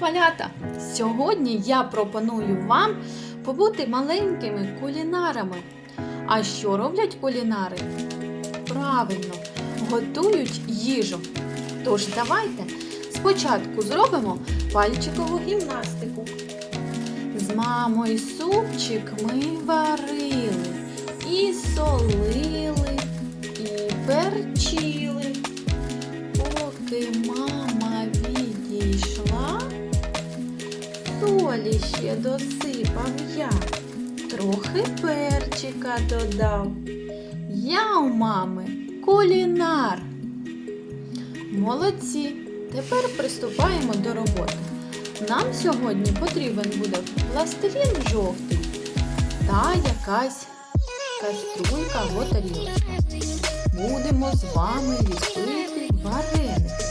малята! Сьогодні я пропоную вам побути маленькими кулінарами. А що роблять кулінари? Правильно, готують їжу. Тож давайте спочатку зробимо пальчикову гімнастику. З мамою супчик ми варили і солили, і перчили. Поки мама відійшла, солі ще досипав я, трохи перчика додав. Я у мами кулінар. Молодці. Тепер приступаємо до роботи. Нам сьогодні потрібен буде пластилін жовтий та якась каструлька або тарілочка. Будемо з вами ліпити вареники.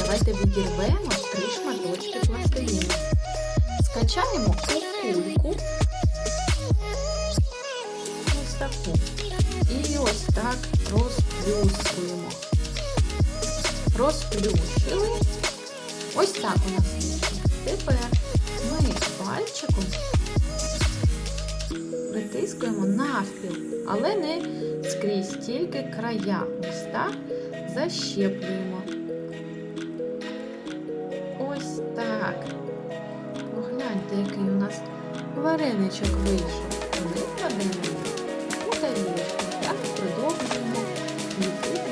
Давайте відірвемо три шматочки пластиліну. Скачаємо кульку. Ось таку. І ось так розплюскуємо. Розплющили. Ось так у нас. Тепер ми пальчиком притискуємо навпіл, але не скрізь, тільки края. Ось так защеплюємо. Ось так. Погляньте, який у нас вареничок вийшов. Ми кладемо у тарілочку. Так продовжуємо ліпити.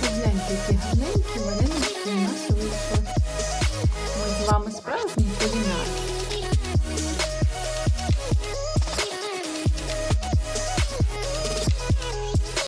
Погляньте, які гарненькі варенички у нас вийшли.